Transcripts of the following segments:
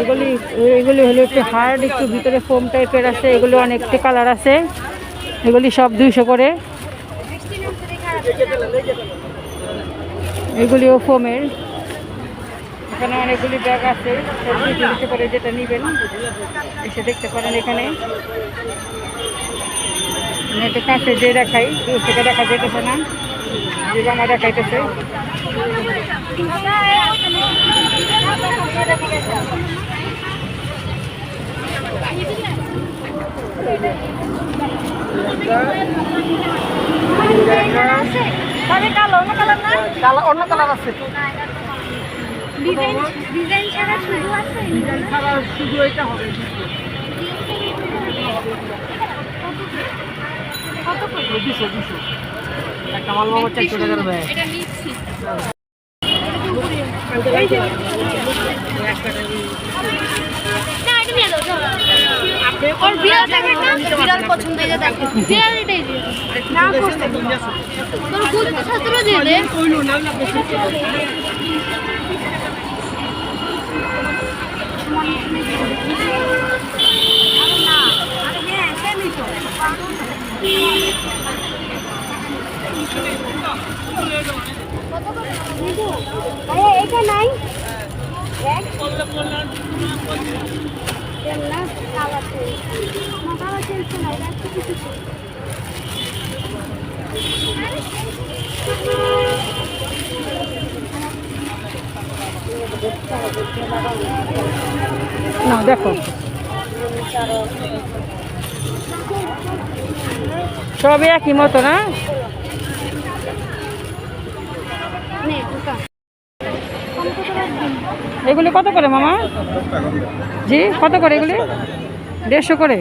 এগুলি এগুলি হলো একটু হার্ড একটু ভিতরে ফোম টাইপের আছে, এগুলো অনেকটি কালার আছে। এগুলি সব দুইশো করে। এগুলিও ফোমের এখানে অনেকগুলি ব্যাগ আছে দুইশো করে যেটা নেবেন, এসে দেখতে পারেন এখানে। কাছে যে দেখাই দূর থেকে দেখা যেতেছে না। জামা দেখাইতেছে কালো অন্য কালার আছে। ডিজাইন ডিজাইন ছাড়া শুধু আছে? ছাড়া শুধু এটা হবে। কত করে দুশো দুশো। একটা মাল মামা চারশো টাকার ব্যাগ। এটা নিচ্ছি। না এটা নিয়ে দাও চলো ওর বিড়াল থাকে না বিড়াল পছন্দ হয়ে দেখো বিড়াল এটাই দিয়ে দাও। না করতে তোর কুল ছাত্র দিয়ে দে এটা নাই না দেখো। সবই একই মতো না নে এগুলি কত করে মামা? জি কত করে এগুলি? দেড়শো করে।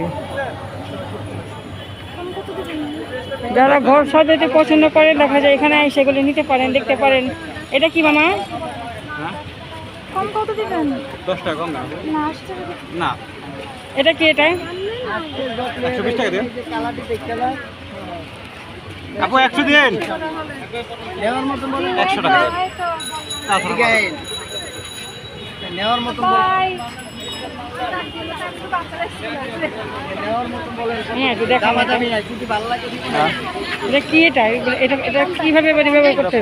যারা ঘর সাজাতে পছন্দ করে দেখা যায় এখানে সেগুলি নিতে পারেন দেখতে পারেন। এটা কি মামা? না? এটা কি এটা? আপু একশো দিন। একশো টাকা। তাছাড়া নেওয়ার মতো বাই নেওয়ার মতো বলেন একটু দেখা দামি নাই যদি ভালো লাগে দিবেন। এটা কি এটা? এটা এটা কীভাবে ব্যবহার করতে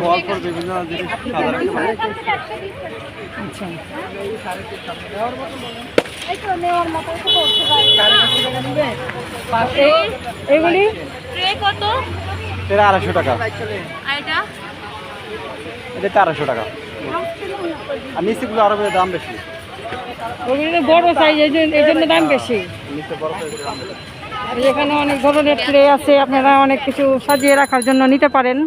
আচ্ছা। এই তো নেওয়ার মতো তো করতে পারি এই- এগুলি কত? এটা আড়াইশো টাকা। এটা? আড়াইশো টাকা। আর নিচেগুলো আরও দাম বেশি। ওগুলি বড় সাইজ এই জন্য এই জন্য দাম বেশি। দাম। আর এখানে অনেক ধরনের ট্রে আছে আপনারা অনেক কিছু সাজিয়ে রাখার জন্য নিতে পারেন।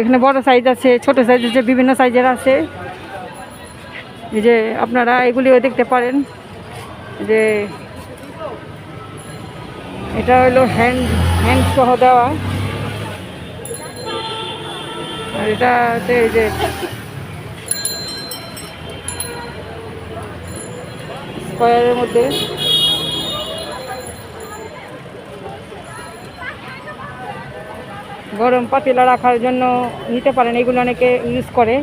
এখানে বড় সাইজ আছে ছোট সাইজ আছে বিভিন্ন সাইজের আছে। এই যে আপনারা এগুলিও দেখতে পারেন। যে এটা হলো হ্যান্ড হ্যান্ড সহ দেওয়া। আর এটাতে এই যে স্কোয়ারের মধ্যে। গরম পাতিলা রাখার জন্য নিতে পারেন, এগুলো অনেকে ইউজ করে।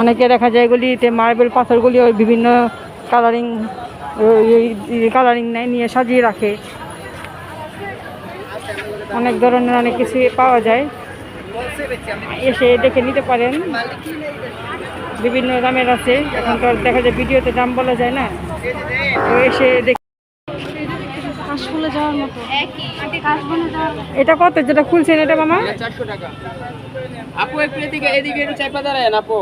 অনেকে দেখা যায় এগুলিতে মার্বেল পাথরগুলি ওই বিভিন্ন কালারিং কালারিং নেয়, নিয়ে সাজিয়ে রাখে। অনেক ধরনের অনেক কিছু পাওয়া যায়। এসে দেখে নিতে পারেন। বিভিন্ন দামের আছে। এখন তো দেখা যায় ভিডিওতে দাম বলা যায় না। তো এসে দেখে এটা কত? যেটা খুলছেন এটা মামা? চারশো টাকা। আপু একটু এদিকে এদিকে একটু চাপা দাঁড়ায় আপু।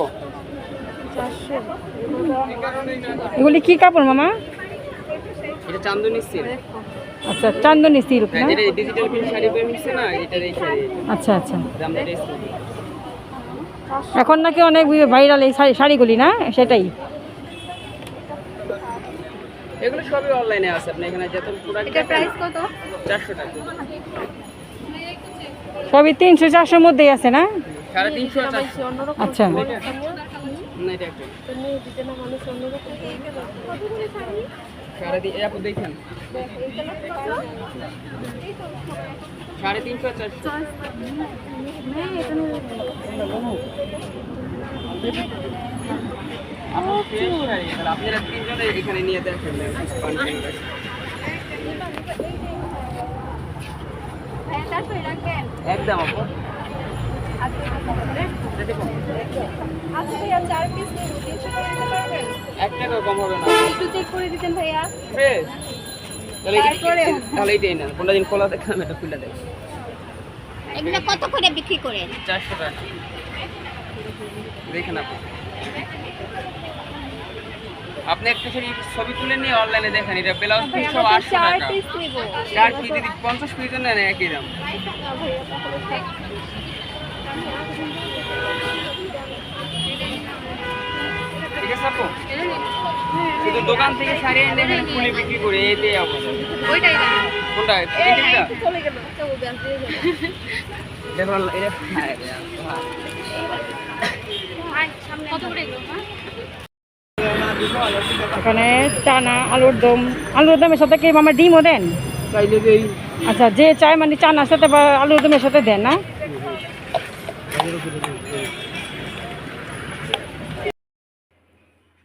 এগুলি কি কাপড় মামা? এটা চান্দনি সিল আচ্ছা চান্দনি সিল্ক না? ডিজিটাল প্রিন্ট শাড়ি হচ্ছে না এটার এই শাড়ি। আচ্ছা আচ্ছা। এখন নাকি অনেক ভাইরাল এই শাড়ি শাড়িগুলি না? সেটাই। এগুলো সবই অনলাইনে আছে আপনি এখানে যত প্রোডাক্ট এটা প্রাইস কত? চারশো টাকা। সবই তিনশো চারশোর মধ্যেই আছে না? সাড়ে তিনশো আর চারশো। আচ্ছা। না এটা একটা। সাড়ে তিন এই আপু দেখেন। সাড়ে তিনশো চারশো। আপনারা তিনজনে এখানে নিয়ে দেখেন। একদম আপু। এক টাকা কম হবে না। একটু চেক করে দিতেন ভাইয়া। ফ্রেশ তাহলে তাহলে এইটাই না কোনটা দিন খোলা দেখলাম এটা খুলে দেখ। এগুলো কত করে বিক্রি করেন চারশো টাকা। দেখেন আপনি। আপনি একটা ছবি ছবি তুলে নিয়ে অনলাইনে দেখেন এটা ব্লাউজ পিস সব আটশো টাকা। চার পিস যদি পঞ্চাশ পিস নেন একই দাম। ঠিক আছে আপু? শুধু দোকান থেকে শাড়ি এনে দেখেন ফুলে বিক্রি করে এতে অবস্থা ওইটাই কোনটা চলে গেল। তো ব্যাস দিয়ে গেল দেখুন এটা হ্যাঁ, কত করে হ্যাঁ? এখানে চানা আলুর দম। আলুর দমের সাথে কি আমার ডিমও দেন? আচ্ছা যে চায় মানে চানার সাথে বা আলুর দমের সাথে দেন না?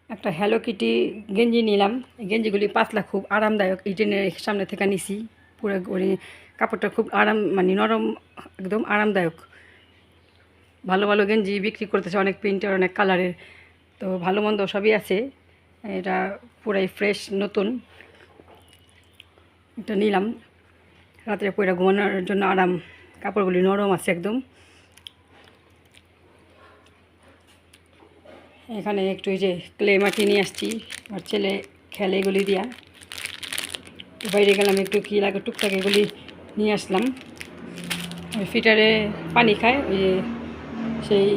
একটা হ্যালো কিটি গেঞ্জি নিলাম। গেঞ্জিগুলি পাতলা, খুব আরামদায়ক। এই ট্রেনের সামনে থেকে নিছি। পুরো কাপড়টা খুব আরাম মানে নরম, একদম আরামদায়ক। ভালো ভালো গেঞ্জি বিক্রি করতেছে অনেক প্রিন্টের, অনেক কালারের। তো ভালো মন্দ সবই আছে। এটা পুরাই ফ্রেশ, নতুন। এটা নিলাম। রাত্রে পরে ঘুমানোর জন্য আরাম। কাপড়গুলি নরম আছে একদম। এখানে একটু যে ক্লে মাটি নিয়ে আসছি। আর ছেলে খেলে এগুলি দিয়া। বাইরে গেলাম একটু কী লাগে টুকটাক এগুলি নিয়ে আসলাম। ওই ফিটারে পানি খায়, ওই সেই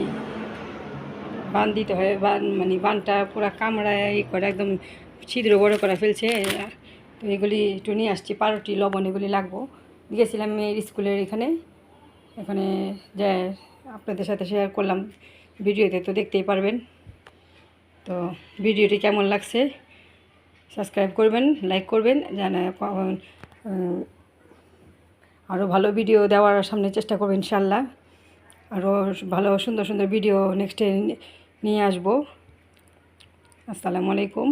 বান দিতে হয়, বান মানে বানটা পুরো কামড়ায় ই করে, একদম ছিদ্র বড় করে ফেলছে। তো এগুলি একটু নিয়ে আসছি, পারোটি, লবণ এগুলি লাগবো। গিয়েছিলাম মেয়ের স্কুলের এখানে। এখানে যে আপনাদের সাথে শেয়ার করলাম ভিডিওতে, তো দেখতেই পারবেন। তো ভিডিওটি কেমন লাগছে? সাবস্ক্রাইব করবেন, লাইক করবেন, যেন আরও ভালো ভিডিও দেওয়ার সামনে চেষ্টা করবেন ইনশাল্লাহ। আরও ভালো, সুন্দর সুন্দর ভিডিও নেক্সটে নিয়ে আসব। আসসালামু আলাইকুম।